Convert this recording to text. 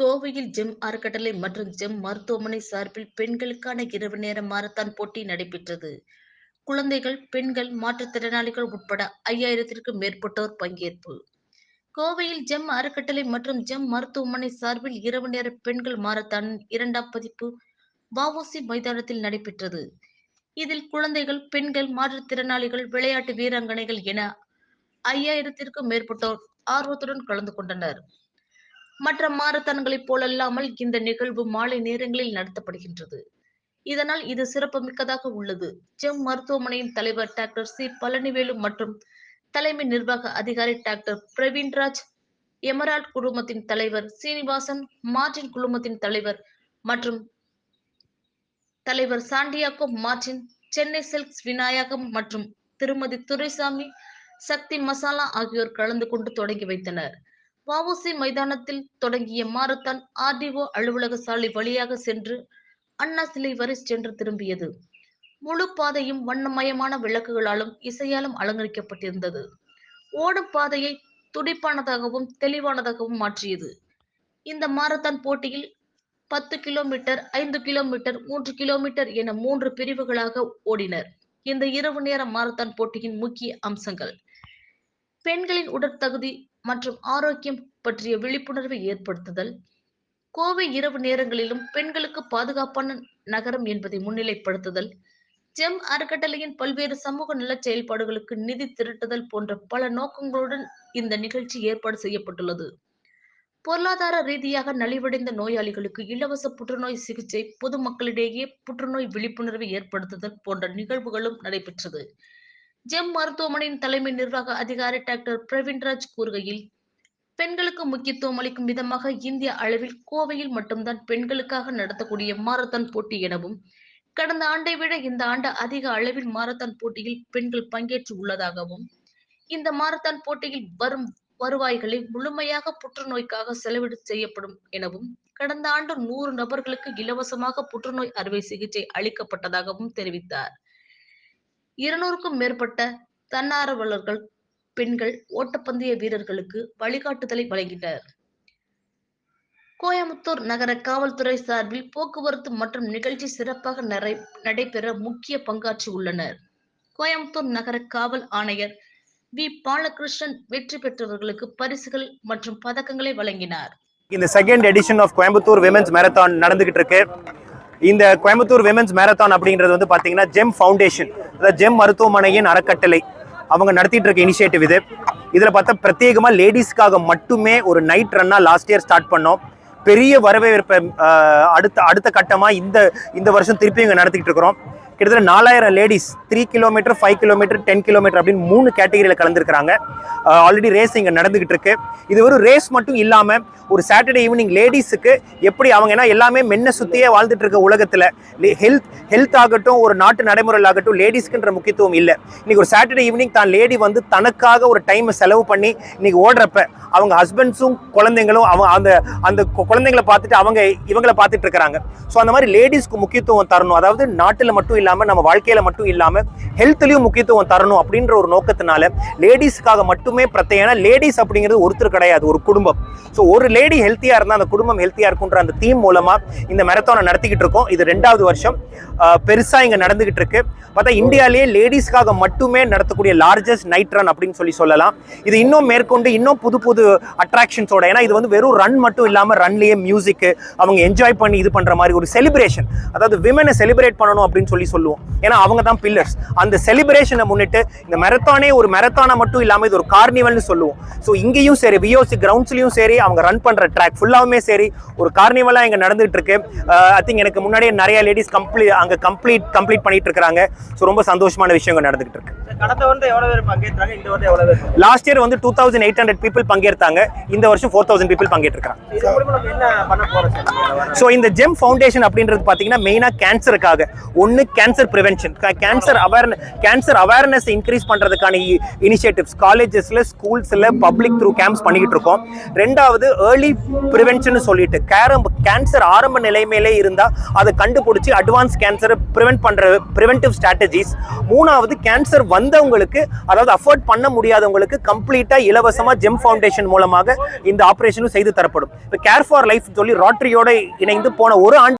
கோவையில் ஜெம் அறக்கட்டளை மற்றும் ஜெம் மருத்துவமனை சார்பில் பெண்களுக்கான இரவு நேர மாரத்தான் போட்டி நடைபெற்றது. குழந்தைகள் பெண்கள் மாற்றுத்திறனாளிகள் உட்பட ஐயாயிரத்திற்கும் மேற்பட்டோர் பங்கேற்பு. கோவையில் ஜெம் அறக்கட்டளை மற்றும் ஜெம் மருத்துவமனை சார்பில் இரவு நேர பெண்கள் மாரத்தானின் இரண்டாம் பதிப்பு வஉசி மைதானத்தில் நடைபெற்றது. இதில் குழந்தைகள் பெண்கள் மாற்றுத்திறனாளிகள் விளையாட்டு வீராங்கனைகள் என ஐயாயிரத்திற்கும் மேற்பட்டோர் ஆர்வத்துடன் கலந்து கொண்டனர். மற்ற மாரத்தான்களைப் போலல்லாமல் இந்த நிகழ்வு மாலை நேரங்களில் நடத்தப்படுகின்றது. இதனால் இது சிறப்புமிக்கதாக உள்ளது. ஜெம் மருத்துவமனையின் தலைவர் டாக்டர் சி. பழனிவேலு மற்றும் தலைமை நிர்வாக அதிகாரி டாக்டர் பிரவீன்ராஜ் எமரால்ட் குழுமத்தின் தலைவர் சீனிவாசன் மார்டின் குழுமத்தின் தலைவர் மற்றும் தலைவர் Santiago Martin Chennai Silks Vinayagam மற்றும் திருமதி துரைசாமி சக்தி மசாலா ஆகியோர் கலந்து கொண்டு தொடங்கி வைத்தனர். வஉசி மைதானத்தில் தொடங்கிய மாரத்தான் ஆர்டிஓ அலுவலக சாலை வழியாக சென்று அண்ணா சிலை வரை சென்று திரும்பியது. முழு பாதையும் வண்ணமயமான விளக்குகளாலும் இசையாலும் அலங்கரிக்கப்பட்டிருந்தது. ஓடும் பாதையை துடிப்பானதாகவும் தெளிவானதாகவும் மாற்றியது. இந்த மாரத்தான் போட்டியில் பத்து கிலோமீட்டர் ஐந்து கிலோமீட்டர் மூன்று கிலோமீட்டர் என மூன்று பிரிவுகளாக ஓடினர். இந்த இரவு நேர மாரத்தான் போட்டியின் முக்கிய அம்சங்கள். பெண்களின் உடற்தகுதி மற்றும் ஆரோக்கியம் பற்றிய விழிப்புணர்வை ஏற்படுத்துதல். கோவை இரவு நேரங்களிலும் பெண்களுக்கு பாதுகாப்பான நகரம் என்பதை முன்னிலைப்படுத்துதல். ஜெம் அறக்கட்டளையின் பல்வேறு சமூக நல செயல்பாடுகளுக்கு நிதி திரட்டுதல் போன்ற பல நோக்கங்களுடன் இந்த நிகழ்ச்சி ஏற்பாடு செய்யப்பட்டுள்ளது. பொருளாதார ரீதியாக நலிவடைந்த நோயாளிகளுக்கு இலவச புற்றுநோய் சிகிச்சை பொதுமக்களிடையே புற்றுநோய் விழிப்புணர்வை ஏற்படுத்துதல் போன்ற நிகழ்வுகளும் நடைபெற்றது. ஜெம் மருத்துவமனையின் தலைமை நிர்வாக அதிகாரி டாக்டர் பிரவீன்ராஜ் கூறுகையில் பெண்களுக்கு முக்கியத்துவம் அளிக்கும் விதமாக இந்திய அளவில் கோவையில் மட்டும்தான் பெண்களுக்காக நடத்தக்கூடிய மாரத்தான் போட்டி எனவும் கடந்த ஆண்டை விட இந்த ஆண்டு அதிக அளவில் மாரத்தான் போட்டியில் பெண்கள் பங்கேற்று உள்ளதாகவும் இந்த மாரத்தான் போட்டியில் வரும் வருவாய்களை முழுமையாக புற்றுநோய்க்காக செலவிடு செய்யப்படும் எனவும் கடந்த ஆண்டு நூறு நபர்களுக்கு இலவசமாக புற்றுநோய் அறுவை சிகிச்சை அளிக்கப்பட்டதாகவும் தெரிவித்தார். இருநூறுக்கும் மேற்பட்ட தன்னார்வலர்கள் பெண்கள் ஓட்டப்பந்தய வீரர்களுக்கு வழிகாட்டுதலை வழங்கினர். கோயமுத்தூர் நகர காவல்துறை சார்பில் போக்குவரத்து மற்றும் நிகழ்ச்சி சிறப்பாக நிறை நடைபெற முக்கிய பங்காற்றி உள்ளனர். கோயம்புத்தூர் நகர காவல் ஆணையர் வி. பாலகிருஷ்ணன் வெற்றி பெற்றவர்களுக்கு பரிசுகள் மற்றும் பதக்கங்களை வழங்கினார். இந்த second edition of Coimbatore women's marathon நடந்துகிட்டு இருக்கு. இந்த கோயம்புத்தூர் விமென்ஸ் மேரத்தான் அப்படிங்கிறது வந்து பார்த்தீங்கன்னா ஜெம் ஃபவுண்டேஷன் அதாவது ஜெம் மருத்துவமனையின் அறக்கட்டளை. அவங்க நடத்திட்டு இருக்க இனிஷியேட்டிவ் இது. இதில் பார்த்தா பிரத்யேகமாக லேடிஸ்க்காக மட்டுமே ஒரு நைட் ரன்னாக லாஸ்ட் இயர் ஸ்டார்ட் பண்ணோம். பெரிய வரவேற்பை அடுத்த அடுத்த கட்டமாக இந்த இந்த வருஷம் திருப்பி இங்கே நடத்திக்கிட்டு இருக்கிறோம். கிட்டத்தட்ட நாலாயிரம் ladies three kilometre five kilometre ten kilometre அப்படின்னு மூணு கேட்டகரியில் கலந்துருக்கிறாங்க. ஆல்ரெடி ரேஸ் இங்கே நடந்துகிட்டு இருக்கு. இது ஒரு ரேஸ் மட்டும் இல்லாமல் ஒரு சாட்டர்டே ஈவினிங் லேடிஸுக்கு எப்படி அவங்க ஏன்னா எல்லாமே மென்ன சுற்றியே வாழ்ந்துட்டு இருக்க உலகத்தில். ஹெல்த் ஹெல்த் ஆகட்டும் ஒரு நாட்டு நடைமுறையில் ஆகட்டும் லேடிஸ்க்குன்ற முக்கியத்துவம் இல்லை. இன்னைக்கு ஒரு சாட்டர்டே ஈவினிங் தான் லேடி வந்து தனக்காக ஒரு டைமை செலவு பண்ணி இன்னைக்கு ஓடுறப்ப அவங்க ஹஸ்பண்ட்ஸும் குழந்தைங்களும் அவங்க அந்த அந்த கு- குழந்தைங்களை பார்த்துட்டு அவங்க இவங்களை பார்த்துட்டு இருக்கிறாங்க. ஸோ அந்த மாதிரி லேடிஸ்க்கு முக்கியத்துவம் தரணும். அதாவது நாட்டில் மட்டும் இல்லாமல் இல்லாமல் நம்ம வாழ்க்கையில் மட்டும் இல்லாமல் ஹெல்த்லையும் முக்கியத்துவம் தரணும் அப்படின்ற ஒரு நோக்கத்தினால லேடிஸ்க்காக மட்டுமே பிரத்யேக லேடிஸ் அப்படிங்கிறது ஒருத்தர் கிடையாது ஒரு குடும்பம். ஸோ ஒரு லேடி ஹெல்த்தியாக இருந்தால் அந்த குடும்பம் ஹெல்த்தியாக இருக்குன்ற அந்த தீம் மூலமாக இந்த மெரத்தானை நடத்திக்கிட்டு இருக்கோம். இது ரெண்டாவது வருஷம். பெருசாக இங்கே நடந்துகிட்டு இருக்கு. பார்த்தா இந்தியாவிலேயே லேடிஸ்க்காக மட்டுமே நடத்தக்கூடிய லார்ஜஸ்ட் நைட் ரன் அப்படின்னு சொல்லி சொல்லலாம். இது இன்னும் மேற்கொண்டு இன்னும் புது புது அட்ராக்ஷன்ஸோட ஏன்னா இது வந்து வெறும் ரன் மட்டும் இல்லாமல் ரன்லேயே மியூசிக்கு அவங்க என்ஜாய் பண்ணி இது பண்ணுற மாதிரி ஒரு செலிப்ரேஷன் அதாவது விமனை செலிப்ரேட் பண்ணணும் அப்படின்னு சொல்லி சொல்லுவோம். ஏன்னா அவங்க தான் பில்லர்ஸ் அந்த செலிப்ரேஷனை முன்னிட்டு இந்த மெரத்தானே ஒரு மெரத்தானா மட்டும் இல்லாமல் இது ஒரு கார்னிவல்னு சொல்லுவோம். ஸோ இங்கேயும் சரி விஓசி கிரவுண்ட்ஸ்லையும் சரி அவங்க ரன் பண்ணுற ட்ராக் ஃபுல்லாவுமே சரி ஒரு கார்னிவலாக இங்கே நடந்துகிட்டு இருக்கு ஐ திங்க் எனக்கு முன்னாடியே நிறைய லேடிஸ் கம்ப்ளீட் அங்கே கம்ப்ளீட் கம்ப்ளீட் பண்ணிட்டு இருக்காங்க ஸோ ரொம்ப சந்தோஷமான விஷயங்கள் நடந்துகிட்டு இருக்கு கடந்த வருடம் எவ்வளவு பேர் பங்கேற்றாங்க? இந்த வருடம் பேர் லாஸ்ட் இயர் வந்து two thousand eight hundred people பங்கேற்றாங்க. இந்த வருஷம் ஃபோர் தௌசண்ட் பீப்புள் பங்கேற்றிருக்காங்க ஸோ இந்த ஜெம் ஃபவுண்டேஷன் அப்படின்றது பார்த்தீங்கன்னா மெயினாக கேன்சருக்காக ஒன்று cancer prevention cancer awareness cancer awareness increase பண்ணுறதுக்கான இனிஷியேட்டிவ்ஸ் காலேஜஸில் ஸ்கூல்ஸில் பப்ளிக் த்ரூ கேம்ப்ஸ் பண்ணிக்கிட்டு இருக்கோம். ரெண்டாவது ஏர்லி ப்ரிவென்ஷன் சொல்லிட்டு கேரம் கேன்சர் ஆரம்ப நிலைமையிலே இருந்தால் அதை கண்டுபிடிச்சி அட்வான்ஸ் கேன்சரை ப்ரிவென்ட் பண்ணுற ப்ரிவென்டிவ் ஸ்ட்ராட்டஜிஸ் மூணாவது கேன்சர் வந்தவங்களுக்கு அதாவது அஃபோர்ட் பண்ண முடியாதவங்களுக்கு கம்ப்ளீட்டாக இலவசமாக ஜெம் ஃபவுண்டேஷன் மூலமாக இந்த ஆப்ரேஷனும் செய்து தரப்படும். இப்போ கேர் ஃபார் லைஃப் சொல்லி ராட்ரியோட இணைந்து போன ஒரு ஆண்டு